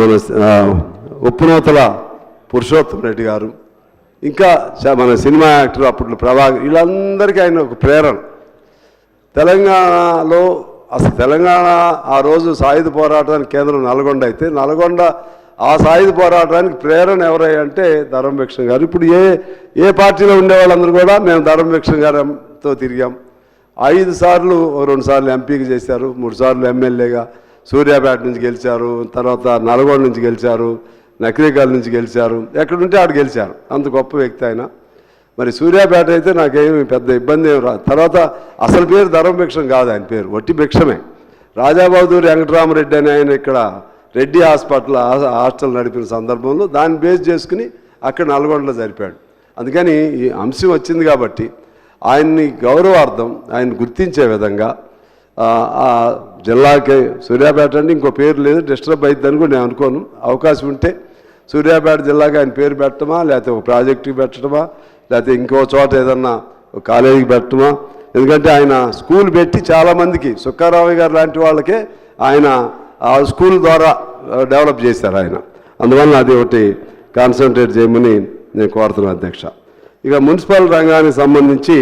మన ఉప్పునూతల పురుషోత్తం రెడ్డి గారు ఇంకా మన సినిమా యాక్టర్ అప్పట్లో ప్రభాకర్ వీళ్ళందరికీ ఆయన ఒక ప్రేరణ. తెలంగాణలో అసలు తెలంగాణ ఆ రోజు సాయుధ పోరాటానికి కేంద్రం నల్గొండ అయితే నల్గొండ ఆ సాయుధ పోరాటానికి ప్రేరణ ఎవరై అంటే ధర్మభిక్షం గారు. ఇప్పుడు ఏ ఏ పార్టీలో ఉండేవాళ్ళందరూ కూడా మేము ధర్మభిక్షం గారితో తిరిగాం. ఐదు సార్లు రెండు సార్లు ఎంపీకి చేశారు మూడు సార్లు ఎమ్మెల్యేగా. సూర్యాపేట నుంచి గెలిచారు తర్వాత నల్గొండ నుంచి గెలిచారు నకిరేకల్ నుంచి గెలిచారు ఎక్కడుంటే ఆడు గెలిచారు. అంత గొప్ప వ్యక్తి ఆయన. మరి సూర్యాపేట అయితే నాకేమి పెద్ద ఇబ్బంది ఏమి రాదు. తర్వాత అసలు పేరు ధర్మభిక్షం కాదు ఆయన పేరు వట్టి భిక్షమే. రాజాబహదూర్ వెంకటరామరెడ్డి అని ఆయన ఇక్కడ రెడ్డి హాస్పిటల్ హాస్టల్ నడిపిన సందర్భంలో దాన్ని బేస్ చేసుకుని అక్కడ నల్గొండలో జరిపాడు. అందుకని ఈ అంశం వచ్చింది కాబట్టి ఆయన్ని గౌరవార్థం ఆయన గుర్తించే విధంగా ఆ, జిల్లాకి సూర్యాపేట అంటే ఇంకో పేరు లేదు డిస్టర్బ్ అవుతుందని కూడా నేను అనుకోను. అవకాశం ఉంటే సూర్యాపేట జిల్లాకి ఆయన పేరు పెట్టడమా లేకపోతే ఒక ప్రాజెక్టుకి పెట్టడమా లేకపోతే ఇంకో చోట ఏదన్నా ఒక కాలేజీకి పెట్టడమా? ఎందుకంటే ఆయన స్కూల్ పెట్టి చాలామందికి సుక్కారావు గారు లాంటి వాళ్ళకే ఆయన ఆ స్కూల్ ద్వారా డెవలప్ చేశారు ఆయన. అందువల్ల అది ఒకటి కాన్సన్ట్రేట్ చేయమని నేను కోరుతున్నాను అధ్యక్ష. ఇక మున్సిపల్ రంగానికి సంబంధించి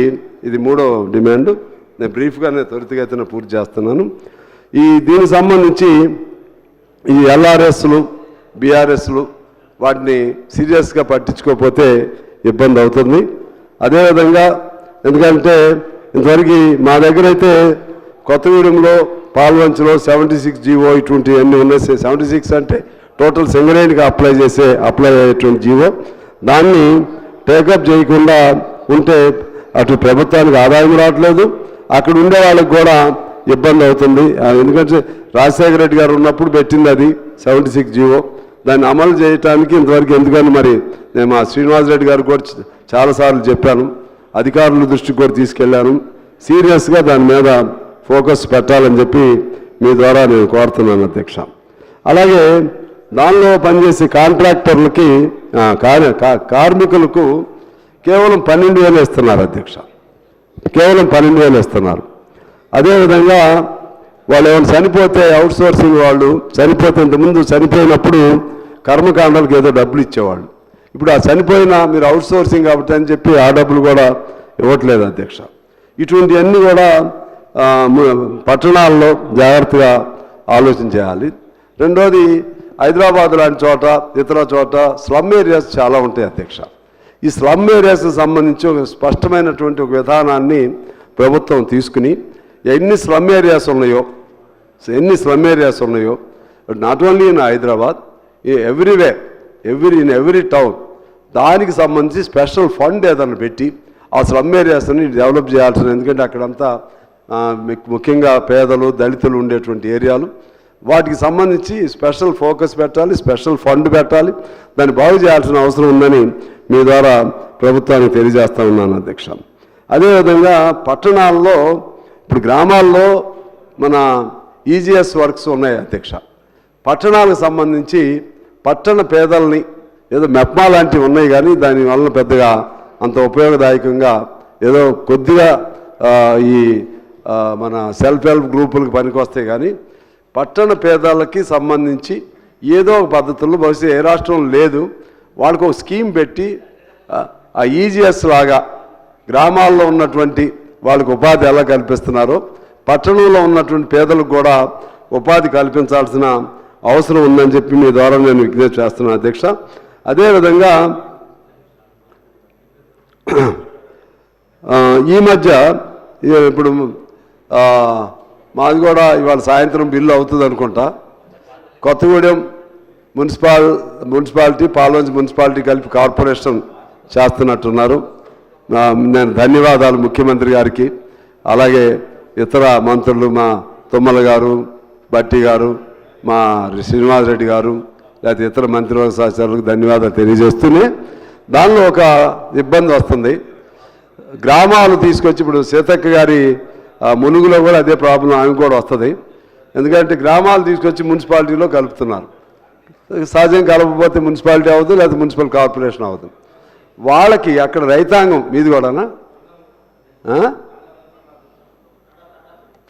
ఇది మూడో డిమాండ్. నేను బ్రీఫ్గానే త్వరితగతిన పూర్తి చేస్తున్నాను. ఈ దీనికి సంబంధించి ఈ ఎల్ఆర్ఎస్లు బీఆర్ఎస్లు వాటిని సీరియస్గా పట్టించుకోకపోతే ఇబ్బంది అవుతుంది. అదేవిధంగా ఎందుకంటే ఇంతవరకు మా దగ్గర అయితే కొత్తగూడెంలో పాల్వంచులో సెవెంటీ సిక్స్ జీవో ఇటువంటి అన్నీ ఉన్నాయి. సెవెంటీ సిక్స్ అంటే టోటల్ సింగరేణికి అప్లై చేసే అప్లై అయ్యేటువంటి జీవో. దాన్ని టేకప్ చేయకుండా ఉంటే అటు ప్రభుత్వానికి ఆదాయం రావట్లేదు. అక్కడ ఉండే వాళ్ళకి కూడా ఇబ్బంది అవుతుంది. ఎందుకంటే రాజశేఖర రెడ్డి గారు ఉన్నప్పుడు పెట్టింది అది సెవెంటీ సిక్స్ జీవో. దాన్ని అమలు చేయడానికి ఇంతవరకు ఎందుకని మరి నేను మా శ్రీనివాస్ రెడ్డి గారు కూడా చాలాసార్లు చెప్పాను. అధికారుల దృష్టికి కూడా తీసుకెళ్ళాను. సీరియస్గా దాని మీద ఫోకస్ పెట్టాలని చెప్పి మీ ద్వారా నేను కోరుతున్నాను అధ్యక్ష. అలాగే దానిలో పనిచేసే కాంట్రాక్టర్లకి కా- కార్మికులకు కేవలం పన్నెండు వేలు ఇస్తున్నారు అధ్యక్ష. కేవలం పన్నెండు వేలు ఇస్తున్నారు అదేవిధంగా వాళ్ళు ఏమైనా చనిపోతే అవుట్ సోర్సింగ్ వాళ్ళు చనిపోతే ఇంతకుముందు చనిపోయినప్పుడు కర్మకాండాలకు ఏదో డబ్బులు ఇచ్చేవాళ్ళు. ఇప్పుడు ఆ చనిపోయిన మీరు అవుట్ సోర్సింగ్ కాబట్టి అని చెప్పి ఆ డబ్బులు కూడా ఇవ్వట్లేదు అధ్యక్ష. ఇటువంటివన్నీ కూడా పట్టణాల్లో జాగ్రత్తగా ఆలోచన చేయాలి. రెండోది హైదరాబాద్ లాంటి చోట ఇతర చోట స్లమ్ ఏరియాస్ చాలా ఉంటాయి అధ్యక్ష. ఈ స్లమ్ ఏరియాస్కి సంబంధించి ఒక స్పష్టమైనటువంటి ఒక విధానాన్ని ప్రభుత్వం తీసుకుని ఎన్ని స్లమ్ ఏరియాస్ ఉన్నాయో ఎన్ని స్లమ్ ఏరియాస్ ఉన్నాయో not only in Hyderabad every way every in every town దానికి సంబంధించి స్పెషల్ ఫండ్ ఏదైనా పెట్టి ఆ స్లమ్ ఏరియాస్ని డెవలప్ చేయాల్సిన ఎందుకంటే అక్కడంతా ముఖ్యంగా పేదలు దళితులు ఉండేటువంటి ఏరియాలు. వాటికి సంబంధించి స్పెషల్ ఫోకస్ పెట్టాలి స్పెషల్ ఫండ్ పెట్టాలి. దాన్ని బాగు చేయాల్సిన అవసరం ఉందని మీ ద్వారా ప్రభుత్వానికి తెలియజేస్తా ఉన్నాను అధ్యక్ష. అదేవిధంగా పట్టణాల్లో ఇప్పుడు గ్రామాల్లో మన ఈజీఎస్ వర్క్స్ ఉన్నాయి అధ్యక్ష. పట్టణాలకు సంబంధించి పట్టణ పేదల్ని ఏదో మెప్మా లాంటివి ఉన్నాయి కానీ దాని వలన పెద్దగా అంత ఉపయోగదాయకంగా ఏదో కొద్దిగా ఈ మన సెల్ఫ్ హెల్ప్ గ్రూపులకు పనికొస్తాయి కానీ పట్టణ పేదలకి సంబంధించి ఏదో ఒక పద్ధతుల్లో బహుశా ఏ రాష్ట్రం లేదు వాళ్ళకు ఒక స్కీమ్ పెట్టి ఆ, ఈజీఎస్ లాగా గ్రామాల్లో ఉన్నటువంటి వాళ్ళకు ఉపాధి ఎలా కల్పిస్తున్నారో పట్టణంలో ఉన్నటువంటి పేదలకు కూడా ఉపాధి కల్పించాల్సిన అవసరం ఉందని చెప్పి మీ ద్వారా నేను విజ్ఞప్తి చేస్తున్నాను అధ్యక్ష. అదేవిధంగా ఈ మధ్య ఇప్పుడు మాది కూడా ఇవాళ సాయంత్రం బిల్లు అవుతుంది అనుకుంటా. Kothagudem municipal municipality Palvancha municipality కలిపి కార్పొరేషన్ చేస్తున్నట్టున్నారు. నేను ధన్యవాదాలు ముఖ్యమంత్రి గారికి. అలాగే ఇతర మంత్రులు మా తుమ్మల గారు బట్టి గారు మా శ్రీనివాసరెడ్డి గారు లేకపోతే ఇతర మంత్రివర్గ సహచరులకు ధన్యవాదాలు తెలియజేస్తూనే దానిలో ఒక ఇబ్బంది వస్తుంది. గ్రామాలు తీసుకొచ్చి ఇప్పుడు సీతక్క గారి మునుగులో కూడా అదే ప్రాబ్లం ఆమె కూడా వస్తుంది. ఎందుకంటే గ్రామాలు తీసుకొచ్చి మున్సిపాలిటీలో కలుపుతున్నారు. సహజం కలపకపోతే మున్సిపాలిటీ అవ్వదు లేకపోతే మున్సిపల్ కార్పొరేషన్ అవ్వదు. వాళ్ళకి అక్కడ రైతాంగం మీది కూడానా?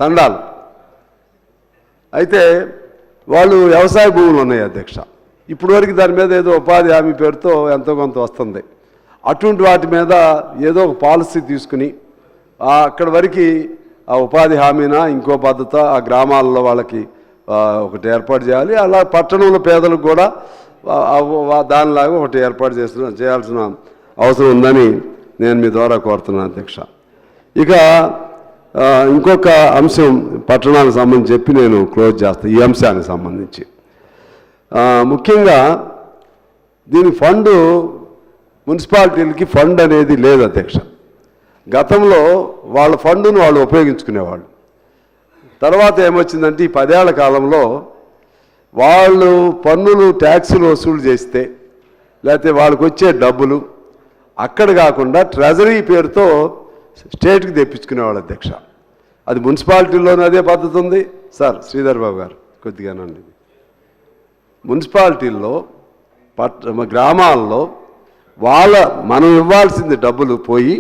తండాలు. అయితే వాళ్ళు వ్యవసాయ భూములు ఉన్నాయి అధ్యక్ష. ఇప్పుడు వరకు దాని మీద ఏదో ఉపాధి హామీ పేరుతో ఎంతో కొంత వస్తుంది. అటువంటి వాటి మీద ఏదో ఒక పాలసీ తీసుకుని అక్కడ అక్కడి వరకు ఆ ఉపాధి హామీనా ఇంకో పద్ధత ఆ గ్రామాల్లో వాళ్ళకి ఒకటి ఏర్పాటు చేయాలి. అలా పట్టణంలో పేదలకు కూడా దానిలాగా ఒకటి ఏర్పాటు చేసిన చేయాల్సిన అవసరం ఉందని నేను మీ ద్వారా కోరుతున్నాను అధ్యక్ష. ఇక ఇంకొక అంశం పట్టణానికి సంబంధించి చెప్పి నేను క్లోజ్ చేస్తాను ఈ అంశానికి సంబంధించి. ముఖ్యంగా దీని ఫండ్ మున్సిపాలిటీలకి ఫండ్ అనేది లేదు అధ్యక్ష. గతంలో వాళ్ళ ఫండును వాళ్ళు ఉపయోగించుకునేవాళ్ళు. తర్వాత ఏమొచ్చిందంటే ఈ పదేళ్ళ కాలంలో వాళ్ళు పన్నులు ట్యాక్సులు వసూలు చేస్తే లేకపోతే వాళ్ళకు వచ్చే డబ్బులు అక్కడ కాకుండా ట్రెజరీ పేరుతో స్టేట్కి తెప్పించుకునేవాళ్ళు అధ్యక్ష. అది మున్సిపాలిటీలోనే అదే పద్ధతి ఉంది. సార్ శ్రీధర్ బాబు గారు కొద్దిగానండి మున్సిపాలిటీల్లో పట్ గ్రామాల్లో వాళ్ళ మనం ఇవ్వాల్సింది డబ్బులు పోయి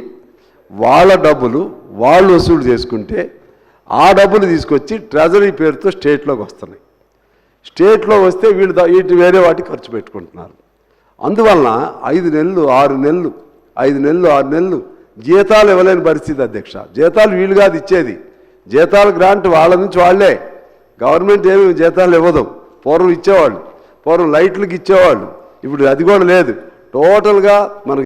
వాళ్ళ డబ్బులు వాళ్ళు వసూలు చేసుకుంటే ఆ డబ్బులు తీసుకొచ్చి ట్రెజరీ పేరుతో స్టేట్లోకి వస్తున్నాయి. స్టేట్లో వస్తే వీళ్ళు వీటి వేరే వాటికి ఖర్చు పెట్టుకుంటున్నారు. అందువలన ఐదు నెలలు ఆరు నెలలు ఐదు నెలలు ఆరు నెలలు జీతాలు ఇవ్వలేని పరిస్థితి అధ్యక్ష. జీతాలు వీళ్ళు కాదు ఇచ్చేది. జీతాలు గ్రాంట్ వాళ్ళ నుంచి వాళ్ళే. గవర్నమెంట్ ఏమి జీతాలు ఇవ్వదు. పూర్వం ఇచ్చేవాళ్ళు. పూర్వం లైట్లకు ఇచ్చేవాళ్ళు. ఇప్పుడు అది కూడా లేదు. టోటల్గా మనకి